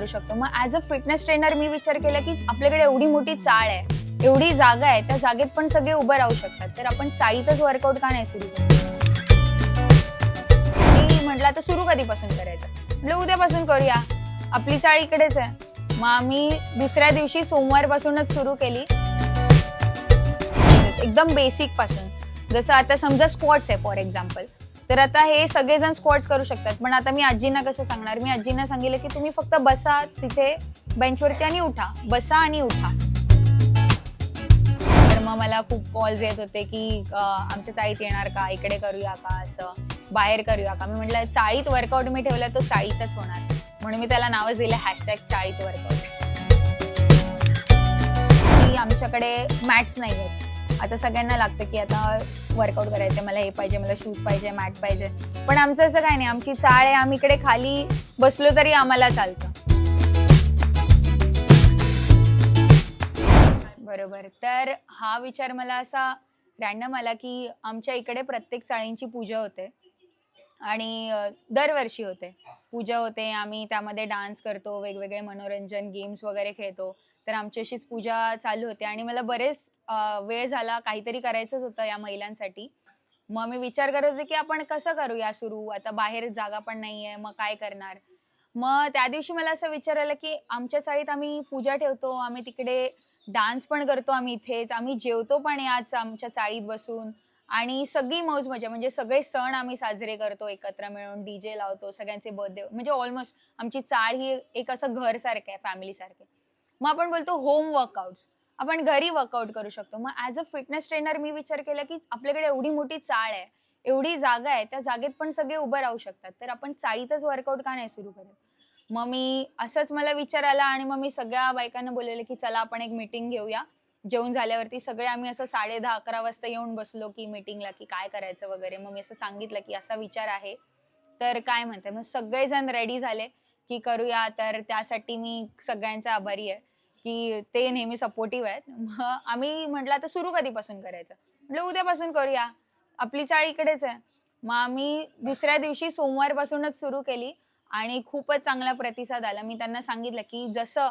करू शकतो. मग ऍज अ फिटनेस ट्रेनर मी विचार केला की आपल्याकडे एवढी मोठी चाळ आहे एवढी जागा आहे त्या जागेत पण सगळे उभं राहू शकतात. तर आपण चाळीतच वर्कआउट का नाही सुरू मी म्हटलं आता सुरू कधीपासून करायचं? म्हटलं उद्यापासून करूया. आपली चाळ इकडेच आहे. मग आम्ही दुसऱ्या दिवशी सोमवारपासूनच सुरू केली. एकदम बेसिकपासून. जसं आता समजा स्क्वॉट्स आहे फॉर एक्झाम्पल तर आता हे सगळेजण स्क्वॉट्स करू शकतात. पण आता मी आजींना कसं सांगणार? मी आजींना सांगितलं की तुम्ही फक्त बसा तिथे बेंचवरती आणि उठा. बसा आणि उठा. तर मग मला खूप कॉल्स येत होते की आमच्या चाळीत येणार का? इकडे करूया का? असं. बाहेर करूया का? मी म्हटलं चाळीत वर्कआउट मी ठेवला तो चाळीतच होणार. म्हणून मी त्याला नावच दिलं हॅशटॅग चाळीत वर्कआउट आमच्याकडे मॅट्स नाही आहेत आता सगळ्यांना लागतं की आता वर्कआउट करायचं मला हे पाहिजे मला शूज पाहिजे मॅट पाहिजे. पण आमचं असं काय नाही आमची चाळ आहे आम्ही इकडे खाली बसलो तरी आम्हाला चालतं. बरोबर. तर हा विचार मला असा रॅन्डम आला की आमच्या इकडे प्रत्येक चाळींची पूजा होते. आणि दरवर्षी होते. पूजा होते आम्ही त्यामध्ये डान्स करतो वेगवेगळे मनोरंजन गेम्स वगैरे खेळतो. तर आमची अशीच पूजा चालू होते. आणि मला बरेच वेळ झाला काहीतरी करायचंच होतं या महिलांसाठी. मग मी विचार करत होते की आपण कसं करूया सुरू? आता बाहेर जागा पण नाहीये मग काय करणार? मग त्या दिवशी मला असं विचारलं की आमच्या चाळीत आम्ही पूजा ठेवतो आम्ही तिकडे डान्स पण करतो आम्ही इथेच आम्ही जेवतो पण याच आमच्या चाळीत बसून. आणि सगळी मौज मजा म्हणजे सगळे सण आम्ही साजरे करतो एकत्र मिळून डीजे लावतो सगळ्यांचे बर्थडे म्हणजे ऑलमोस्ट आमची चाळ ही एक असं घर सारखं आहे फॅमिली सारखे मग आपण बोलतो होम वर्कआउट्स. आपण घरी वर्कआउट करू शकतो. मग ऍज अ फिटनेस ट्रेनर मी विचार केला की आपल्याकडे एवढी मोठी चाळ आहे एवढी जागा आहे त्या जागेत पण सगळे उभं राहू शकतात. तर आपण चाळीतच वर्कआउट का नाही सुरू करत? मग मी असंच मला विचार आला आणि मग मी सगळ्या बायकांना बोललेलं की चला आपण एक मीटिंग घेऊया. जेवण झाल्यावरती सगळे आम्ही असं साडे दहा अकरा वाजता येऊन बसलो की मीटिंगला की काय करायचं वगैरे. मग मी असं सांगितलं की असा विचार आहे. तर काय म्हणते मग सगळेजण रेडी झाले की करूया. तर त्यासाठी मी सगळ्यांचा आभारी आहे. की ते नेहमी सपोर्टिव्ह आहेत. मग आम्ही म्हटलं आता सुरू कधीपासून करायचं? म्हटलं उद्यापासून करूया. आपली चाळ इकडेच आहे. मग आम्ही दुसऱ्या दिवशी सोमवारपासूनच सुरू केली आणि खूपच चांगला प्रतिसाद आला. मी त्यांना सांगितलं की जसं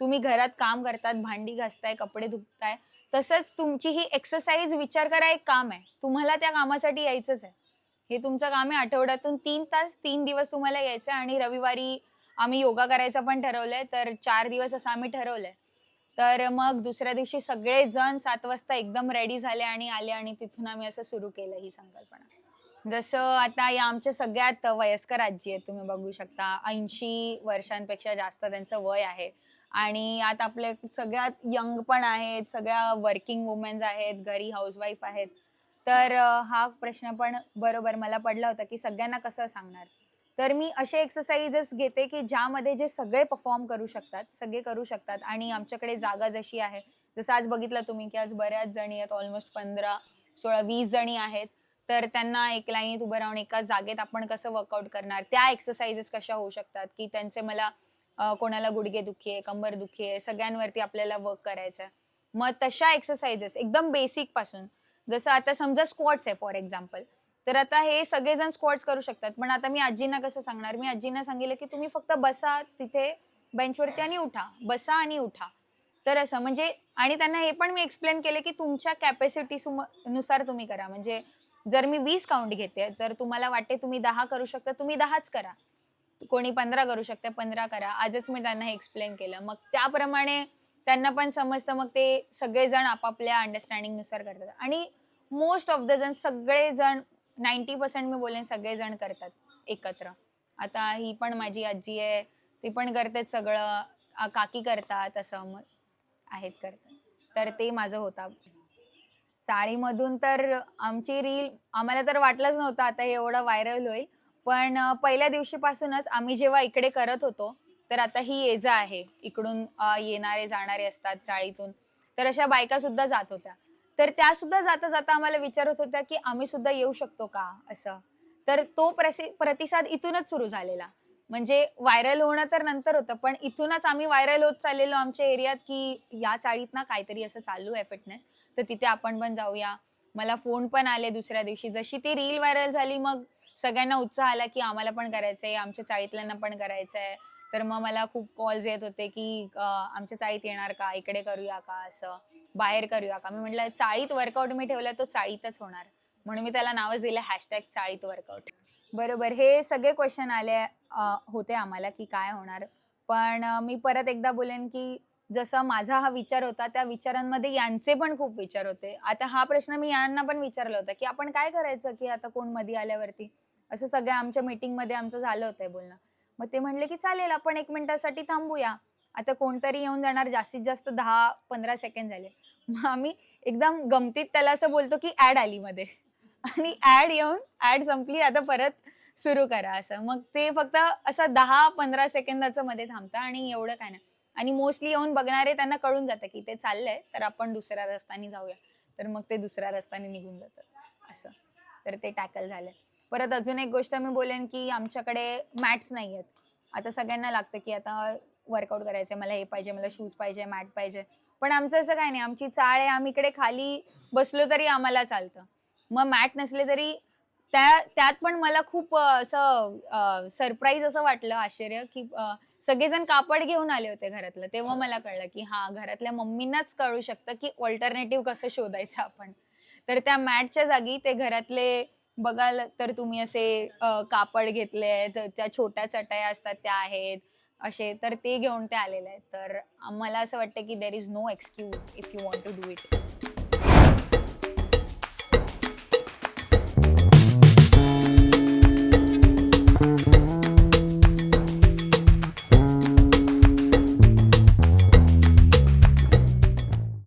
तुम्ही घरात काम करतात भांडी घासताय कपडे धुताय तसंच तुमची ही एक्सरसाइज विचार करा एक काम आहे. तुम्हाला त्या कामासाठी यायचंच आहे. हे तुमचं काम आहे. आठवड्यातून तीन तास तीन दिवस तुम्हाला यायचं आहे आणि रविवारी आम्ही योगा करायचं पण ठरवलंय तर चार दिवस असं आम्ही ठरवलंय. तर मग दुसऱ्या दिवशी सगळे जण सात वाजता एकदम रेडी झाले आणि आले आणि तिथून आम्ही असं सुरू केलं ही संकल्पना. जसं आता या आमच्या सगळ्यात वयस्कर आजी आहेत तुम्ही बघू शकता. ऐंशी वर्षांपेक्षा जास्त त्यांचं वय आहे. आणि आता आपले सगळ्यात यंग पण आहेत सगळ्या वर्किंग वुमेन्स आहेत घरी हाऊसवाईफ आहेत. तर हा प्रश्न पण बरोबर मला पडला होता की सगळ्यांना कसं सांगणार? तर मी असे एक्सरसाइजेस घेते की ज्यामध्ये जे सगळे परफॉर्म करू शकतात सगळे करू शकतात. आणि आमच्याकडे जागा जशी आहे जसं आज बघितलं तुम्ही की आज बऱ्याच जणी आहेत ऑलमोस्ट पंधरा सोळा वीस जणी आहेत. तर त्यांना एक लाईनीत उभं राहून एका जागेत आपण कसं वर्कआउट करणार? त्या एक्सरसाइजेस कशा होऊ शकतात? की त्यांचे मला कोणाला गुडघे दुखी आहे कंबर दुखी आहे सगळ्यांवरती आपल्याला वर्क करायचं आहे मग तशा एक्सरसाइजेस एकदम बेसिकपासून. जसं आता समजा स्क्वॉट्स आहे फॉर एक्झाम्पल तर आता हे सगळेजण स्क्वॉट्स करू शकतात. पण आता मी आजींना कसं सांगणार? मी आजींना सांगितलं की तुम्ही फक्त बसा तिथे बेंचवरती आणि उठा. बसा आणि उठा. तर असं म्हणजे आणि त्यांना हे पण मी एक्सप्लेन केले की तुमच्या कॅपॅसिटी नुसार तुम्ही करा. म्हणजे जर मी वीस काउंट घेते जर तुम्हाला वाटते तुम्ही दहा करू शकता तुम्ही दहाच करा. कोणी पंधरा करू शकते पंधरा करा. आजच मी त्यांना हे एक्सप्लेन केलं. मग त्याप्रमाणे त्यांना पण समजतं मग ते सगळेजण आपापल्या अंडरस्टँडिंगनुसार करतात. आणि मोस्ट ऑफ द जण सगळेजण नाईन्टी पर्सेंट मी बोलेन सगळेजण करतात एकत्र. आता ही पण माझी आजी आहे ती पण करते सगळं. काकी करतात असं मग आहेत करतात. तर ते माझं होता. चाळीमधून तर आमची रील आम्हाला तर वाटलंच नव्हतं आता हे एवढं व्हायरल होईल. पण पहिल्या दिवशीपासूनच आम्ही जेव्हा इकडे करत होतो तर आता ही ये जा आहे. इकडून येणारे जाणारे असतात चाळीतून. तर अशा बायका सुद्धा जात होत्या. तर त्या सुद्धा जाता जाता आम्हाला विचारत होत्या की आम्ही सुद्धा येऊ शकतो का असं. तर तो प्रसि प्रतिसाद इथूनच सुरू झालेला. म्हणजे व्हायरल होणं तर नंतर होतं पण इथूनच आम्ही व्हायरल होत चाललेलो आमच्या एरियात की या चाळीत ना काहीतरी असं चालू आहे फिटनेस तर तिथे आपण पण जाऊया. मला फोन पण आले दुसऱ्या दिवशी. जशी ती रील व्हायरल झाली मग सगळ्यांना उत्साह आला की आम्हाला पण करायचंय आमच्या चाळीतल्यांना पण करायचंय. तर मग मला खूप कॉल्स येत होते की आमच्या चाळीत येणार का? इकडे करूया का? असं. बाहेर करूया का? मी म्हटलं चाळीत वर्कआउट मी ठेवला तो चाळीतच होणार. म्हणून मी त्याला नावच दिलं हॅशटॅग चाळीत वर्कआउट बरोबर. हे सगळे क्वेश्चन आले होते आम्हाला की काय होणार. पण मी परत एकदा बोलेन की जसा माझा हा विचार होता त्या विचारांमध्ये यांचे पण खूप विचार होते. आता हा प्रश्न मी यांना पण विचारला होता की आपण काय करायचं की आता कोणमध्ये आल्यावरती? असं सगळ्या आमच्या मीटिंगमध्ये आमचं झालं होतं बोलणं. मग ते म्हणले की चालेल आपण एक मिनिटासाठी थांबूया. आता कोणतरी येऊन जाणार जास्तीत जास्त दहा पंधरा सेकंड झाले. मग आम्ही एकदम गमतीत त्याला असं बोलतो की ऍड आली मध्ये. आणि ऍड येऊन ऍड संपली आता परत सुरू करा असं. मग ते फक्त असं दहा पंधरा सेकंदाचं मध्ये थांबतं आणि एवढं काय नाही. आणि मोस्टली येऊन बघणारे त्यांना कळून जातं की ते चाललंय तर आपण दुसऱ्या रस्त्याने जाऊया. तर मग ते दुसऱ्या रस्त्याने निघून जातात असं. तर ते टॅकल झालंय परत अजून एक गोष्ट मी बोलेन की आमच्याकडे मॅट्स नाही आहेत. आता सगळ्यांना लागतं की आता वर्कआउट करायचं मला हे पाहिजे मला शूज पाहिजे मॅट पाहिजे. पण आमचं असं काय नाही आमची चाळ आहे आम्ही इकडे खाली बसलो तरी आम्हाला चालतं. मग मॅट नसले तरी त्या त्यात पण मला खूप असं सरप्राईज असं वाटलं आश्चर्य की सगळेजण कापड घेऊन आले होते घरातलं. तेव्हा मला कळलं की हा घरातल्या मम्मींनाच कळू शकतं की ऑल्टरनेटिव्ह कसं शोधायचं आपण. तर त्या मॅटच्या जागी ते घरातले बघाल तर तुम्ही असे कापड घेतले आहेत त्या छोट्या चटया असतात त्या आहेत असे तर ते घेऊन ते आलेले आहेत. तर मला असं वाटतं की there is no excuse if you want to do it